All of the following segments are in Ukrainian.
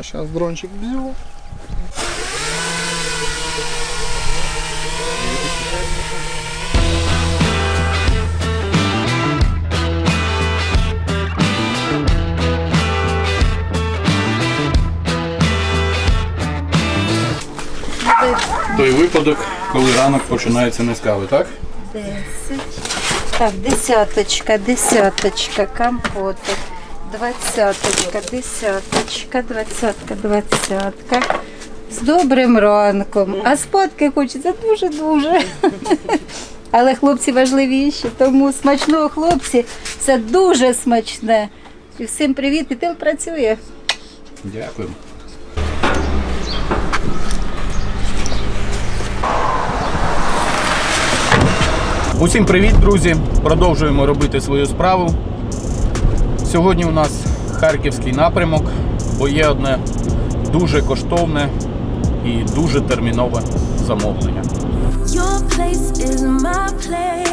Все, сейчас дрончик бью. Той випадок, коли ранок починається не з кави, так? Десять. Так, десяточка, десяточка, компотик. Двадцяточка, десяточка, двадцятка, двадцятка. З добрим ранком. А спадки хочеться дуже-дуже. Але хлопці важливіші, тому смачного хлопці це дуже смачне. І всім привіт, і тил працює. Дякую. Усім привіт, друзі! Продовжуємо робити свою справу. Сьогодні у нас харківський напрямок, бо є одне дуже коштовне і дуже термінове замовлення. Your place is my place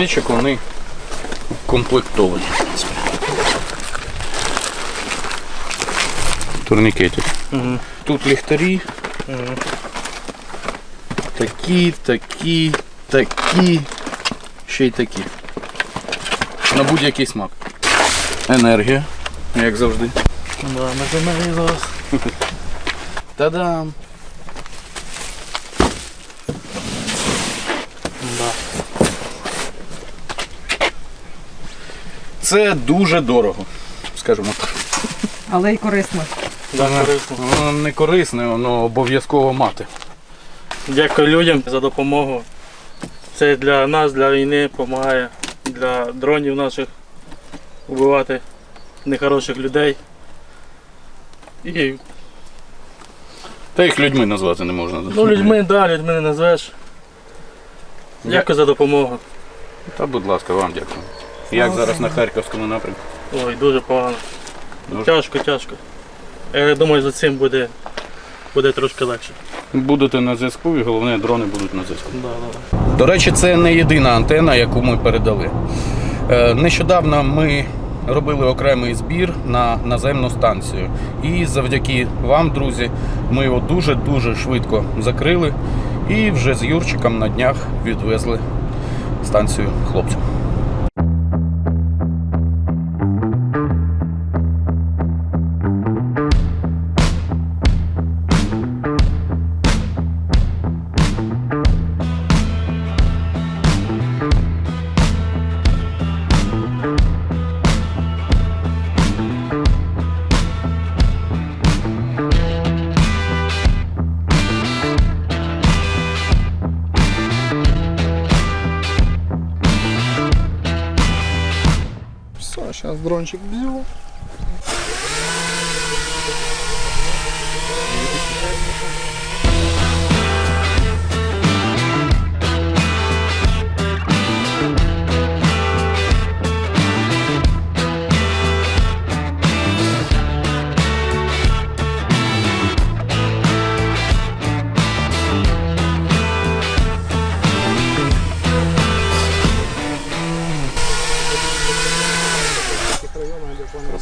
20 вони комплектовані. Турнікети. Тут ліхтарі. Такі, такі, такі, ще й такі. На будь-який смак. Енергія, як завжди. Да, ми за зараз. Та-дам! Це дуже дорого, скажімо так. Але й корисно. Да, корисно. Воно не корисне, воно обов'язково мати. Дякую людям за допомогу. Це для нас, для війни допомагає, для дронів наших вбивати нехороших людей. І Та їх людьми назвати не можна. ну, людьми, да, людьми не назвеш. Дякую за допомогу. Та будь ласка, вам дякую. Як зараз на Харківському напрямку? Ой, дуже погано. Дуже. Тяжко, тяжко. Я думаю, за цим буде, буде трошки легше. Будете на зв'язку і головне дрони будуть на зв'язку. Да, да. До речі, це не єдина антена, яку ми передали. Е, Нещодавно ми робили окремий збір на наземну станцію. І завдяки вам, друзі, ми його дуже-дуже швидко закрили і вже з Юрчиком на днях відвезли станцію хлопцям. Все, сейчас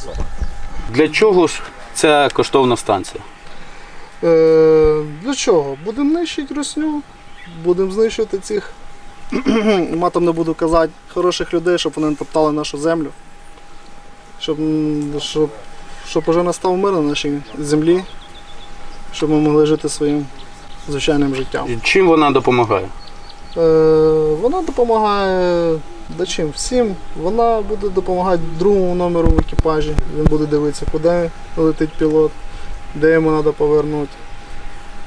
дрончик. Для чого ж ця коштовна станція? Е, для чого? Будемо нищити русню, будемо знищувати цих, матом не буду казати, хороших людей, щоб вони не топтали нашу землю. Щоб, щоб, щоб уже настав мир на нашій землі, щоб ми могли жити своїм звичайним життям. Чим вона допомагає? Е, вона допомагає да чим? Всім. Вона буде допомагати другому номеру в екіпажі. Він буде дивитися, куди летить пілот, де йому треба повернути.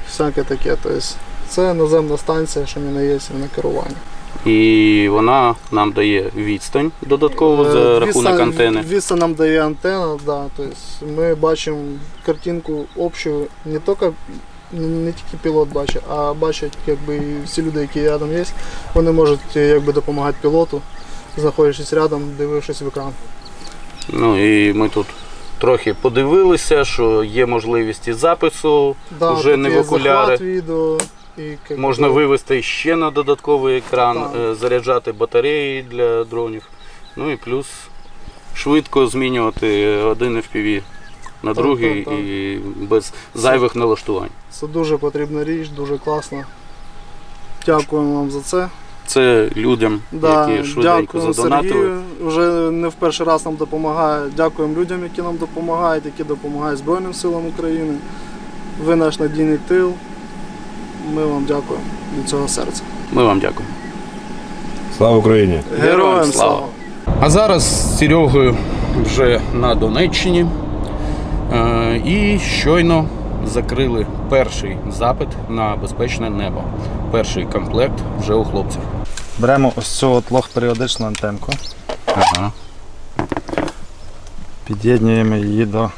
всяке таке. Тобто це наземна станція, що в мене є на керуванні. І вона нам дає відстань додатково за Е, рахунок антени. Відстань нам дає антенна, да, тобто ми бачимо картинку общу, не тільки не тільки пілот бачить, а бачать якби, всі люди, які рядом є, вони можуть якби, допомагати пілоту, знаходячись рядом, дивившись в екран. Ну і ми тут трохи подивилися, що є можливість і запису, Да, тут не в окуляри. відео, і, можна вивести ще на додатковий екран, Так. е, заряджати батареї для дронів. Ну і плюс швидко змінювати один FPV на Так, другий так, так. і без зайвих налаштувань. Це дуже потрібна річ, дуже класно. Дякуємо вам за це. Це людям, Да, які швиденько дякуємо задонатили. Сергію. Вже не в перший раз нам допомагає. Дякуємо людям, які нам допомагають, які допомагають Збройним силам України. Ви наш надійний тил. Ми вам дякуємо від цього серця. Ми вам дякуємо. Слава Україні! Героям слава! слава! А зараз з Серегою вже на Донеччині. Е, І щойно закрили перший запит на безпечне небо. Перший комплект вже у хлопців. Беремо ось цю от лог-періодичну антенку, Ага. під'єднуємо її до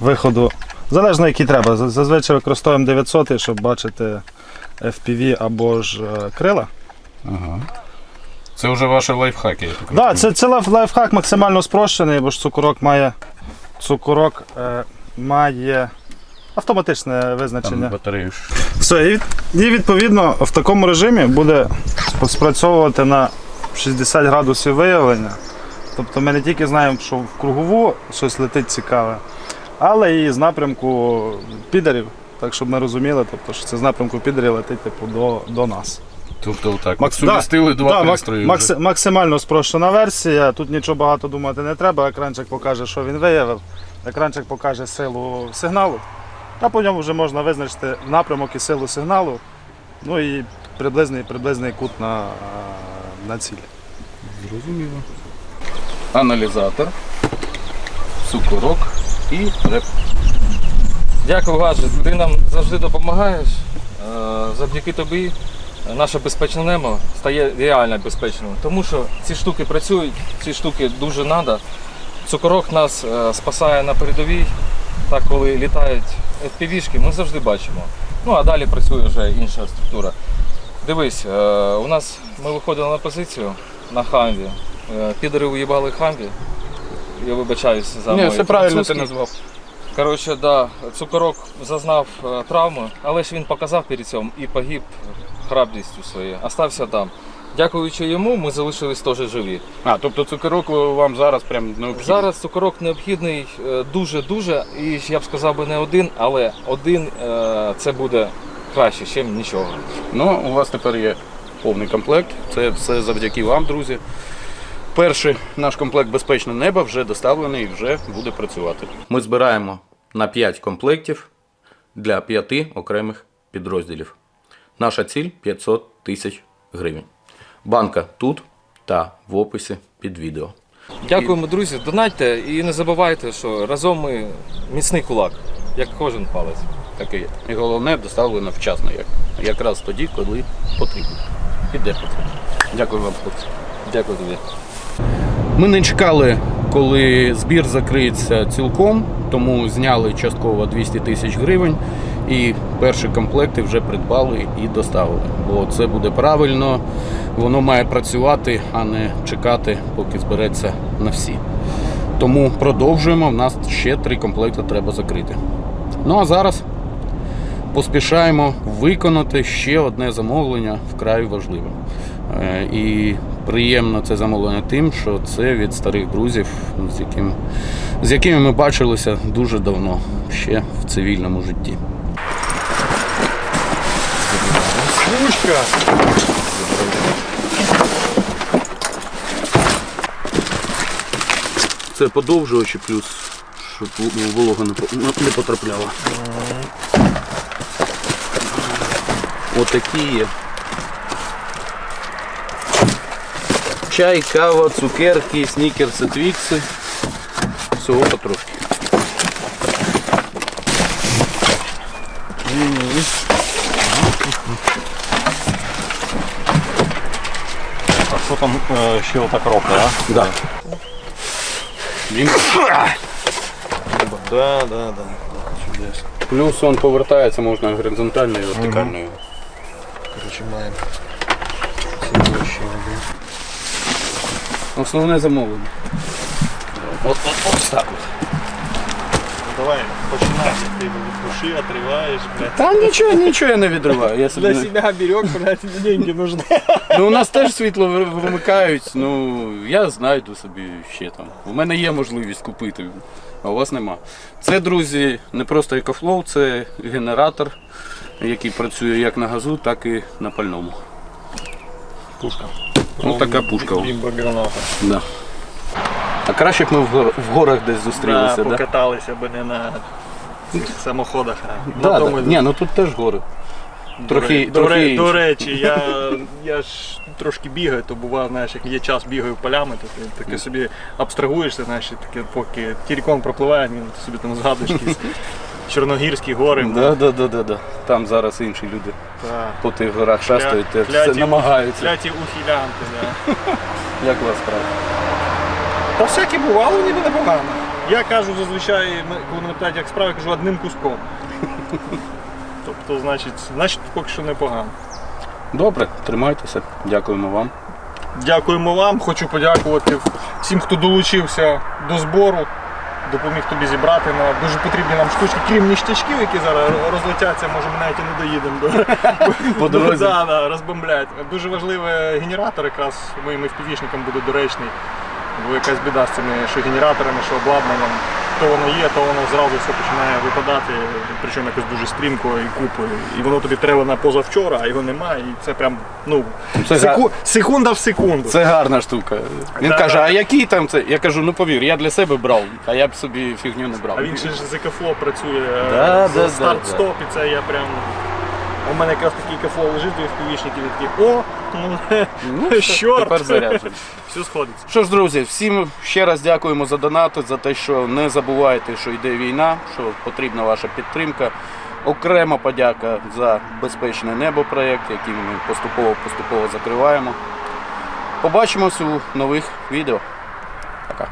виходу. Залежно який треба. Зазвичай використовуємо 900, щоб бачити FPV або ж е, крила. ага. Це вже ваші лайфхаки. я так Так, да, розумію. це, це лайф- лайфхак максимально спрощений, бо ж цукорок має цукорок е, має автоматичне Там визначення. батарею. Все, і, і відповідно в такому режимі буде спрацьовувати на 60 градусів виявлення. Тобто ми не тільки знаємо, що в кругову щось летить цікаве, але і з напрямку підерів. Так, щоб ми розуміли, тобто, що це з напрямку підерів летить типу, до, до нас. Тобто так, Макс- сумістили два да, пристрої. макс- вже. максимально спрощена версія. Тут нічого багато думати не треба. Екранчик покаже, що він виявив. Екранчик покаже силу сигналу, а по ньому вже можна визначити напрямок і силу сигналу. Ну і приблизний, приблизний кут на, на ціль. Зрозуміло. Аналізатор, цукорок і реп. Дякую, Гаджет. Ти нам завжди допомагаєш. Е, Завдяки тобі наше безпечне небо стає реально безпечним. Тому що ці штуки працюють, ці штуки дуже треба. Цукорок нас е, спасає на передовій. Так, коли літають FPV-шки, ми завжди бачимо. Ну а далі працює вже інша структура. Дивись, е, у нас ми виходили на позицію на хамві. Е, Підери уїбали хамві. Я вибачаюсь за Ні, все правильно ти назвав. Коротше, да, цукорок зазнав е, травми, але ж він показав перед цим і погиб храбрістю своєю. Остався там. Дякуючи йому, ми залишились теж живі. А, тобто цукорок вам зараз прям необхідний? Зараз цукорок необхідний е, дуже-дуже, і я б сказав би не один, але один е, це буде краще, ніж нічого. Ну, у вас тепер є повний комплект. Це все завдяки вам, друзі. Перший наш комплект Безпечне небо вже доставлений і вже буде працювати. Ми збираємо на 5 комплектів для 5 окремих підрозділів. Наша ціль 500 тисяч гривень. Банка тут та в описі під відео. Дякуємо, друзі. Донатьте і не забувайте, що разом ми міцний кулак, як кожен палець. Так і є. І головне доставлено вчасно, як, якраз тоді, коли потрібно. І де потрібно. Дякую вам, хлопці. Дякую тобі. Ми не чекали, коли збір закриється цілком, тому зняли частково 200 тисяч гривень і перші комплекти вже придбали і доставили. Бо це буде правильно, воно має працювати, а не чекати, поки збереться на всі. Тому продовжуємо. У нас ще три комплекти треба закрити. Ну а зараз поспішаємо виконати ще одне замовлення вкрай важливе. Е, І приємно це замовлення тим, що це від старих друзів, з, яким, з якими ми бачилися дуже давно, ще в цивільному житті. Це подовжувачі плюс, щоб волога не по- не потрапляла. Отакі є. Чай, кава, цукерки, снікерси, твікси. Всього потрошки. А там е, ще отак робить, а? Да. Він Да, да, да. Чудесно. плюс он повертається можна горизонтально і вертикально. його. Коротше, маємо. Це ще один. Основне замовлення. От, от, ось так от. Давай, починай. Ти від душі отриваєш, блядь. Та нічого, нічого я не відриваю. Я собі... не- себя берег, блядь, деньги нужны. Ну, у нас теж світло ви- вимикають, ну я знайду собі ще там. У мене є можливість купити, а у вас нема. Це, друзі, не просто екофлоу, це генератор, який працює як на газу, так і на пальному. Пушка. Ну така пушка. Бімба граната. Да. А краще б ми в, гор- в горах десь зустрілися, Да, да? покаталися би не на цих самоходах, а Да, на да. тому- Ні, ну тут теж гори. Трохи, до, трохи ре- до речі, я, я ж трошки бігаю, то буває, знаєш, як є час бігаю полями, то ти таке собі абстрагуєшся, знаєш, і таке, поки тірікон пропливає, він ти собі там згадуєш якісь чорногірські гори. Да, да, да, да, да. Там зараз інші люди Та, по тих горах шастають, те все кляті- намагаються. Кляті ухилянти, да. Як у вас справа? Та всяке бувало, ніби непогано. Я кажу зазвичай, ми- коли мене питають, як справа, я кажу одним куском. Тобто, значить, значить, поки що непогано. Добре, тримайтеся. Дякуємо вам. Дякуємо вам. Хочу подякувати всім, хто долучився до збору, допоміг тобі зібрати на дуже потрібні нам штучки, крім ніштячків, які зараз розлетяться, може ми навіть і не доїдемо до По дорозі. Да, да, розбомблять. Дуже важливий генератор, якраз моїм FPV-шникам буде доречний. Бо якась біда з цими що генераторами, що обладнанням. То воно є, то воно зразу все починає випадати, причому якось дуже стрімко і купою. І воно тобі треба на позавчора, а його немає. І це прям ну, Це секу- секунда в секунду. Це гарна штука. Він Да, каже, да. а який там це? Я кажу, ну повір, я для себе брав, а я б собі фігню не брав. А він ще ж з екофло працює Да, з да, да, старт-стоп, і це я прям. У мене якраз такий екофло лежить до FPV-шників, і такі, о, ну, чорт, Тепер заряджений. все сходиться. Що ж, друзі, всім ще раз дякуємо за донати, за те, що не забувайте, що йде війна, що потрібна ваша підтримка. Окрема подяка за безпечне небо проєкт, який ми поступово-поступово закриваємо. Побачимось у нових відео. Пока.